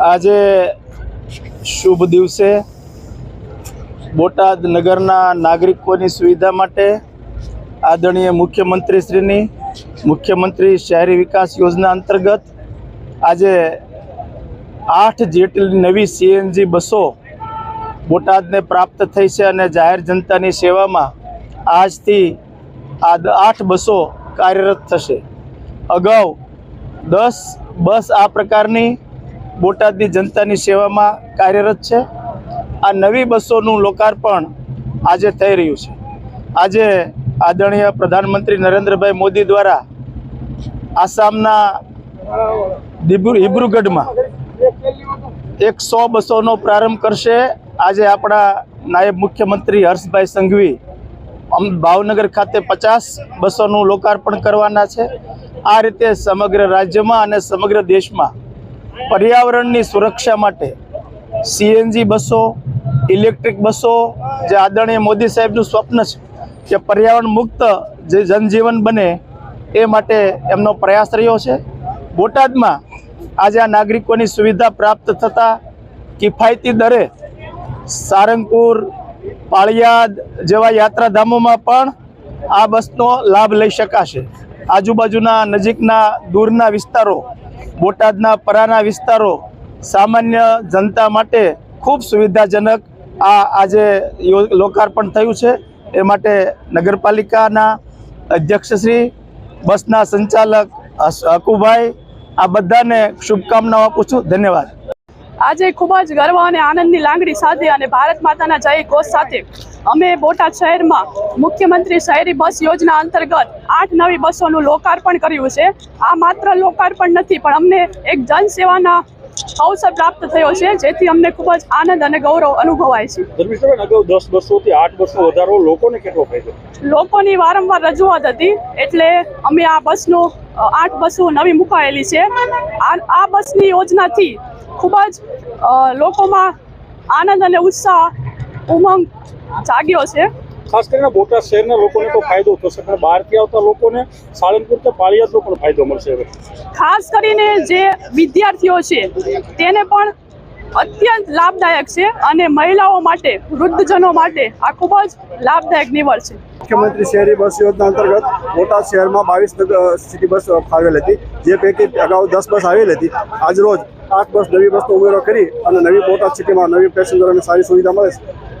આજે શુભ દિવસે બોટાદ નગરના નાગરિકોની સુવિધા માટે આદરણીય મુખ્યમંત્રીશ્રીની, મુખ્યમંત્રી શહેરી વિકાસ યોજના અંતર્ગત આજે આઠ જેટલી નવી સીએનજી બસો બોટાદને પ્રાપ્ત થઈ છે અને જાહેર જનતાની સેવામાં આજથી આ આઠ બસો કાર્યરત થશે. અગાઉ દસ બસ આ પ્રકારની બોટાદની જનતાની સેવામાં કાર્યરત છે. આ નવી બસોનું લોકાર્પણ આજે થઈ રહ્યું છે. આજે આદરણીય પ્રધાનમંત્રી નરેન્દ્રભાઈ મોદી દ્વારા આસામના દિબ્રુ, હિબ્રુગઢમાં એક સો બસોનો પ્રારંભ કરશે. આજે આપણા નાયબ મુખ્યમંત્રી હર્ષભાઈ સંઘવી ભાવનગર ખાતે પચાસ બસોનું લોકાર્પણ કરવાના છે. આ રીતે સમગ્ર રાજ્યમાં અને સમગ્ર દેશમાં પર્યાવરણની સુરક્ષા માટે સીએનજી બસો, ઇલેક્ટ્રિક બસો, જે આદરણીય મોદી સાહેબનું સ્વપ્ન છે કે પર્યાવરણ મુક્ત જે જનજીવન બને એ માટે એમનો પ્રયાસ રહ્યો છે. બોટાદમાં આજે આ નાગરિકોની સુવિધા પ્રાપ્ત થતાં કિફાયતી દરે સારંગપુર, પાળિયાદ જેવા યાત્રાધામોમાં પણ આ બસનો લાભ લઈ શકાશે. આજુબાજુના નજીકના દૂરના વિસ્તારો બોટાદના પરાના વિસ્તારો સામાન્ય જનતા માટે ખૂબ સુવિધાજનક આ આજે લોકાર્પણ થયું છે. એ માટે નગરપાલિકાના અધ્યક્ષશ્રી બસના સંચાલક હકુભાઈ, આ બધાને શુભકામનાઓ આપું છું. ધન્યવાદ. આજે ખૂબ જ ગર્વ અને આનંદની લાગણી સાથે અને ભારત માતાના જય ઘોષ સાથે અમે બોટાદ શહેરમાં મુખ્યમંત્રી શહેરી બસ યોજના અંતર્ગત આઠ નવી બસોનું લોકાર્પણ કર્યું છે. આ માત્ર લોકાર્પણ નથી પણ અમને એક જનસેવાના અવસર પ્રાપ્ત થયો છે જેથી અમને ખૂબ જ આનંદ અને ગૌરવ અનુભવાય છે. અગાઉ દસ બસો આઠ બસો વધારો લોકોને કેટલો ફાયદો લોકોની વારંવાર રજૂઆત હતી એટલે અમે આ બસનું આઠ બસો નવી મુકાયેલી છે. આ આ બસની યોજનાથી ખૂબ જ લોકોમાં આનંદ અને ઉત્સાહ ઉમંગ જાગ્યો છે. ખાસ કરીને બોટાદ શહેરના લોકોને તો ફાયદો થશે પણ બહારથી આવતા લોકોને સાળંગપુર કે પાળિયાદનો પણ ફાયદો મળશે હવે. ખાસ કરીને જે વિદ્યાર્થીઓ છે તેને પણ અત્યંત લાભદાયક છે અને મહિલાઓ માટે વૃદ્ધજનો માટે આ ખૂબ જ લાભદાયક નિવડ છે. મુખ્યમંત્રી શહેરી બસ યોજના અંતર્ગત બોટાદ શહેરમાં બાવીસ સિટી બસ ફાળવેલ હતી જે પૈકી અગાઉ દસ બસ આવેલ હતી. આજરોજ આઠ બસ નવી બસનો ઉમેરો કરી અને નવી બોટાદ સિટીમાં નવી પેસેન્જરોને સારી સુવિધા મળે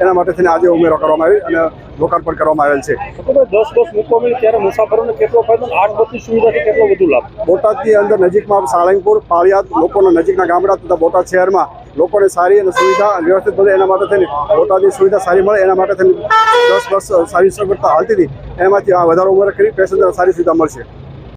એના માટે થઈને આજે ઉમેરો કરવામાં આવી અને લોકાર્પણ કરવામાં આવેલ છે. દસ બસ મૂકવામાં ત્યારે મુસાફરોને કેટલો ફાયદો? આઠ બસની સુવિધાથી કેટલો વધુ લાભ? બોટાદની અંદર નજીકમાં સાળંગપુર પાળિયાદ લોકોના નજીકના ગામડા તથા બોટાદ શહેરમાં લોકોને સારી અને સુવિધા વ્યવસ્થિત મળે એના માટે થઈને બોટાદની સુવિધા સારી મળે એના માટે થઈને દસ બસ સારી સગવડતા હાલતી હતી. એમાંથી આ વધારો ઉમેરો કરી પેસેન્જર સારી સુવિધા મળશે.